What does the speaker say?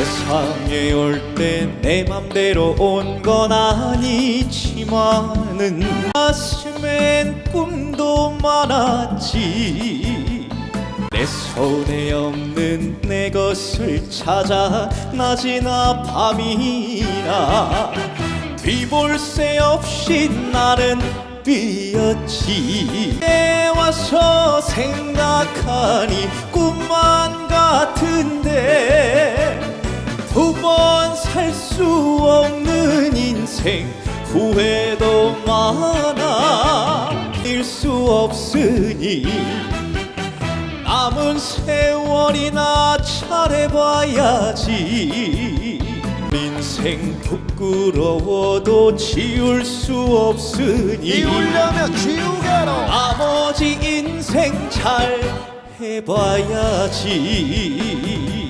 세상에 올 때 내 맘대로 온 건 아니지만은 가슴엔 꿈도 많았지. 내 손에 없는 내 것을 찾아 낮이나 밤이나 뒤볼 새 없이 나는 뛰었지. 내 와서 생각하니 꿈 두번살 수 없는 인생 후회도 많아. 일 수 없으니 남은 세월이나 잘해봐야지. 인생 부끄러워도 지울 수 없으니 이우려면 지우개로. 나머지 인생 잘 해봐야지